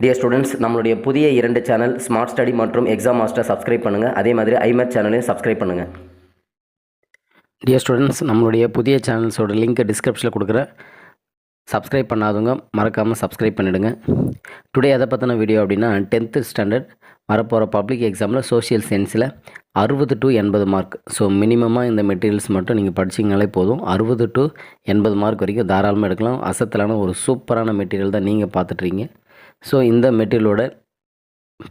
Dear students நம்மளுடைய புதிய இரண்டு சேனல் ஸ்மார்ட் ஸ்டடி மற்றும் எக்ஸாம் மாஸ்டர் சப்ஸ்கிரைப் பண்ணுங்கள் அதே மாதிரி ஐமேட் சேனலையும் சப்ஸ்கிரைப் பண்ணுங்கள் டியர் ஸ்டூடெண்ட்ஸ் நம்மளுடைய புதிய சேனல்ஸோட லிங்க்கை டிஸ்கிரிப்ஷனில் கொடுக்குறேன் சப்ஸ்கிரைப் பண்ணாதவங்க மறக்காமல் சப்ஸ்கிரைப் பண்ணிவிடுங்க டுடே எதை பற்றின வீடியோ அப்படின்னா டென்த்து ஸ்டாண்டர்ட் வரப்போகிற பப்ளிக் எக்ஸாமில் சோஷியல் சயின்ஸில் அறுபது டு எண்பது மார்க் ஸோ மினிமமாக இந்த மெட்டீரியல்ஸ் மட்டும் நீங்கள் படிச்சிங்கனாலே போதும். அறுபது டு எண்பது மார்க் வரைக்கும் தாராளமாக எடுக்கலாம். அசத்தலான ஒரு சூப்பரான மெட்டீரியல் தான் நீங்கள் பார்த்துட்றீங்க ஸோ இந்த மெட்டீரியலோட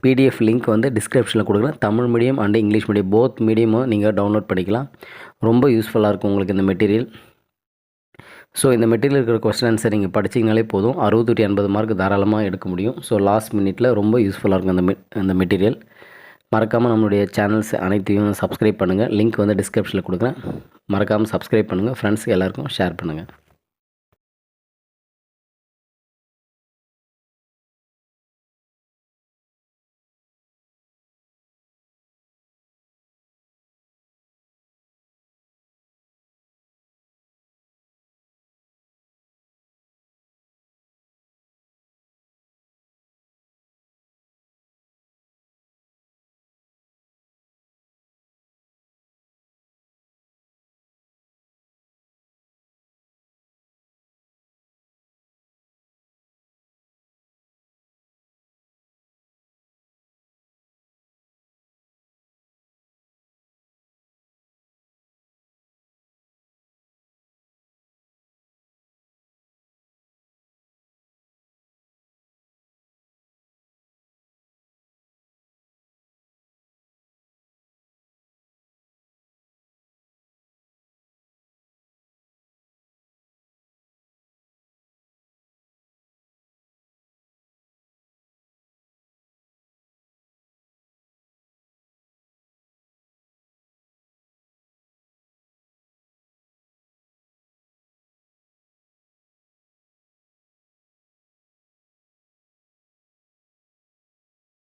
பிடிஎஃப் லிங்க் வந்து டிஸ்கிரிப்ஷனில் கொடுக்குறேன். Tamil medium and English medium both மீடியமும் நீங்கள் டவுன்லோட் பண்ணிக்கலாம். ரொம்ப யூஸ்ஃபுல்லாக இருக்கும் உங்களுக்கு இந்த மெட்டீரியல் ஸோ இந்த மெட்டீரியல் இருக்கிற கொஸ்டின் ஆன்சர் நீங்கள் படிச்சிங்கனாலே போதும். அறுபது டு எண்பது மார்க் தாராளமாக எடுக்க முடியும். ஸோ லாஸ்ட் மினிட்ல ரொம்ப யூஸ்ஃபுல்லாக இருக்கும் அந்த மெ அந்த மெட்டீரியல் மறக்காமல் நம்மளுடைய சேனல்ஸ் அனைத்தையும் சப்ஸ்கிரைப் பண்ணுங்கள் லிங்க் வந்து டிஸ்கிரிப்ஷனில் கொடுக்குறேன். மறக்காமல் சப்ஸ்கிரைப் பண்ணுங்கள் ஃப்ரெண்ட்ஸுக்கு எல்லாேருக்கும் ஷேர் பண்ணுங்கள்